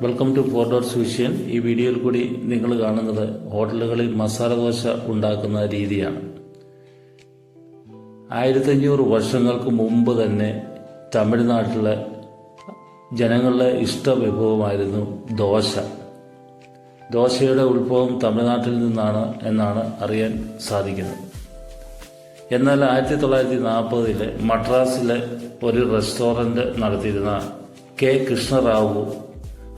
Welcome to four door vision ഈ വീഡിയോയിൽ കൂടി നിങ്ങൾ കാണുന്നത് ഹോട്ടലുകളിൽ മസാല ദോശ ഉണ്ടാക്കുന്ന രീതിയാണ്. ആയിരത്തഞ്ഞൂറ് വർഷങ്ങൾക്ക് മുമ്പ് തന്നെ തമിഴ്നാട്ടിലെ ജനങ്ങളുടെ ഇഷ്ട വിഭവമായിരുന്നു ദോശ. ദോശയുടെ ഉത്ഭവം തമിഴ്നാട്ടിൽ നിന്നാണ് എന്നാണ് അറിയാൻ സാധിക്കുന്നത്. എന്നാൽ ആയിരത്തി തൊള്ളായിരത്തി നാൽപ്പതിലെ മദ്രാസിലെ ഒരു റെസ്റ്റോറന്റ് നടത്തിയിരുന്ന കെ കൃഷ്ണറാവു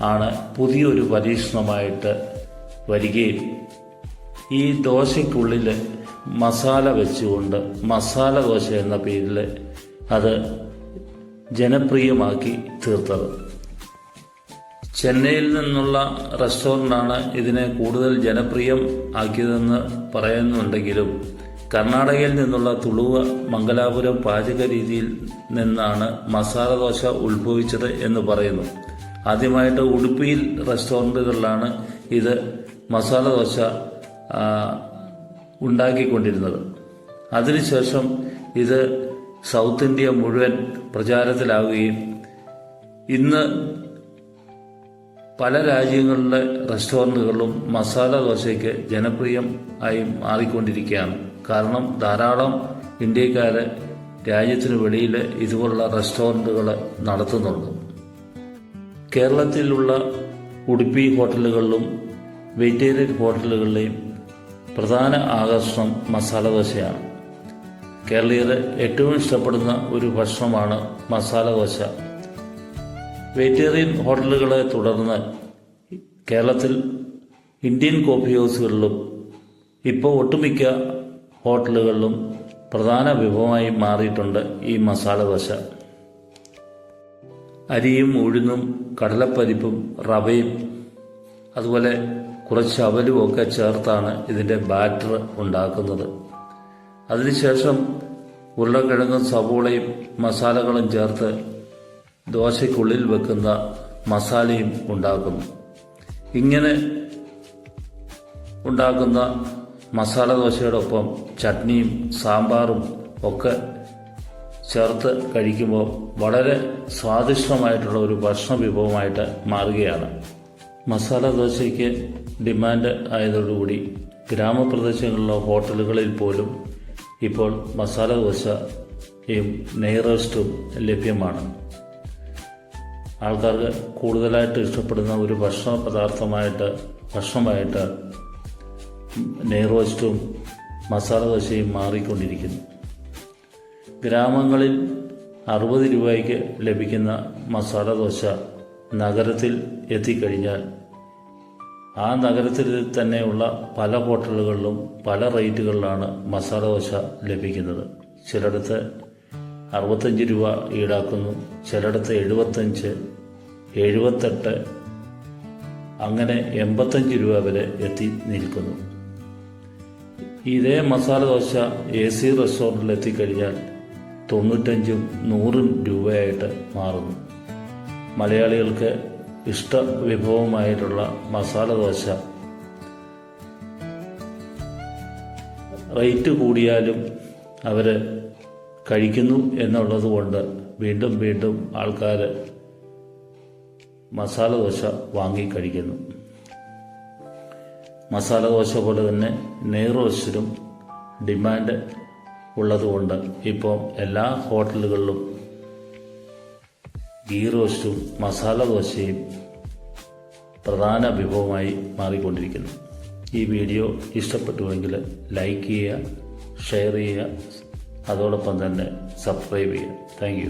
ആണ് പുതിയൊരു പരീക്ഷണമായിട്ട് വരികയും ഈ ദോശയ്ക്കുള്ളിൽ മസാല വെച്ചുകൊണ്ട് മസാല ദോശ എന്ന പേരിൽ അത് ജനപ്രിയമാക്കി തീർത്തത്. ചെന്നൈയിൽ നിന്നുള്ള റെസ്റ്റോറന്റാണ് ഇതിനെ കൂടുതൽ ജനപ്രിയം ആക്കിയതെന്ന് പറയുന്നുണ്ടെങ്കിലും കർണാടകയിൽ നിന്നുള്ള തുളുവ മംഗലാപുരം പാചക രീതിയിൽ നിന്നാണ് മസാല ദോശ ഉത്ഭവിച്ചത് എന്ന് പറയുന്നു. ആദ്യമായിട്ട് ഉടുപ്പിയിൽ റെസ്റ്റോറന്റുകളിലാണ് ഇത് മസാല ദോശ ഉണ്ടാക്കിക്കൊണ്ടിരുന്നത്. അതിനുശേഷം ഇത് സൗത്ത് ഇന്ത്യ മുഴുവൻ പ്രചാരത്തിലാവുകയും ഇന്ന് പല രാജ്യങ്ങളിലെ റെസ്റ്റോറന്റുകളിലും മസാല ദോശയ്ക്ക് ജനപ്രിയം ആയി മാറിക്കൊണ്ടിരിക്കുകയാണ്. കാരണം ധാരാളം ഇന്ത്യക്കാര് രാജ്യത്തിന് വെളിയിൽ ഇതുപോലുള്ള റെസ്റ്റോറന്റുകൾ നടത്തുന്നുണ്ട്. കേരളത്തിലുള്ള ഉടുപ്പി ഹോട്ടലുകളിലും വെജിറ്റേറിയൻ ഹോട്ടലുകളിലെയും പ്രധാന ആകർഷണം മസാല ദോശയാണ്. കേരളീയർ ഏറ്റവും ഇഷ്ടപ്പെടുന്ന ഒരു ഭക്ഷണമാണ് മസാല ദോശ. വെജിറ്റേറിയൻ ഹോട്ടലുകളെ തുടർന്ന് കേരളത്തിൽ ഇന്ത്യൻ കോഫി ഹൗസുകളിലും ഇപ്പോൾ ഒട്ടുമിക്ക ഹോട്ടലുകളിലും പ്രധാന വിഭവമായി മാറിയിട്ടുണ്ട് ഈ മസാല ദോശ. അരിയും ഉഴുന്നും കടലപ്പരിപ്പും റവയും അതുപോലെ കുറച്ച് അവലും ഒക്കെ ചേർത്താണ് ഇതിന്റെ ബാറ്റർ ഉണ്ടാക്കുന്നത്. അതിനുശേഷം ഉരുളക്കിഴങ്ങും സവോളയും മസാലകളും ചേർത്ത് ദോശയ്ക്കുള്ളിൽ വെക്കുന്ന മസാലയും ഉണ്ടാക്കുന്നു. ഇങ്ങനെ ഉണ്ടാക്കുന്ന മസാല ദോശയോടൊപ്പം ചട്നിയും സാമ്പാറും ഒക്കെ ചേർത്ത് കഴിക്കുമ്പോൾ വളരെ സ്വാദിഷ്ടമായിട്ടുള്ള ഒരു ഭക്ഷണ വിഭവമായിട്ട് മാറുകയാണ്. മസാല ദോശയ്ക്ക് ഡിമാൻഡ് ആയതോടുകൂടി ഗ്രാമപ്രദേശങ്ങളിലെ ഹോട്ടലുകളിൽ പോലും ഇപ്പോൾ മസാല ദോശയും നെയ് റോസ്റ്റും ലഭ്യമാണ്. ആൾക്കാർക്ക് കൂടുതലായിട്ട് ഇഷ്ടപ്പെടുന്ന ഒരു ഭക്ഷണ പദാർത്ഥമായിട്ട് ഭക്ഷണമായിട്ട് നെയ് റോസ്റ്റും മസാല ദോശയും മാറിക്കൊണ്ടിരിക്കുന്നു. ഗ്രാമങ്ങളിൽ അറുപത് രൂപയ്ക്ക് ലഭിക്കുന്ന മസാല ദോശ നഗരത്തിൽ എത്തിക്കഴിഞ്ഞാൽ ആ നഗരത്തിൽ തന്നെയുള്ള പല ഹോട്ടലുകളിലും പല റേറ്റുകളിലാണ് മസാല ദോശ ലഭിക്കുന്നത്. ചിലയിടത്ത് അറുപത്തഞ്ച് രൂപ ഈടാക്കുന്നു ചിലയിടത്ത് എഴുപത്തഞ്ച് എഴുപത്തെട്ട് അങ്ങനെ എൺപത്തഞ്ച് രൂപ വരെ എത്തി നിൽക്കുന്നു. ഇതേ മസാല ദോശ എ സി റെസ്റ്റോറന്റിൽ എത്തിക്കഴിഞ്ഞാൽ തൊണ്ണൂറ്റഞ്ചും നൂറും രൂപയായിട്ട് മാറുന്നു. മലയാളികൾക്ക് ഇഷ്ട വിഭവമായിട്ടുള്ള മസാല ദോശ. റേറ്റ് കൂടിയാലും അവർ കഴിക്കുന്നു എന്നുള്ളത് കൊണ്ട് വീണ്ടും വീണ്ടും ആൾക്കാർ മസാല ദോശ വാങ്ങി കഴിക്കുന്നു. മസാല ദോശ പോലെ തന്നെ നെയ്റോസ്റ്റിനും ഡിമാൻഡ് ഉള്ളതുകൊണ്ട് ഇപ്പോൾ എല്ലാ ഹോട്ടലുകളിലും ഗീ റോസ്റ്റും മസാല ദോശയും പ്രധാന വിഭവമായി മാറിക്കൊണ്ടിരിക്കുന്നു. ഈ വീഡിയോ ഇഷ്ടപ്പെട്ടുവെങ്കിൽ ലൈക്ക് ചെയ്യുക ഷെയർ ചെയ്യുക അതോടൊപ്പം തന്നെ സബ്സ്ക്രൈബ് ചെയ്യുക. താങ്ക്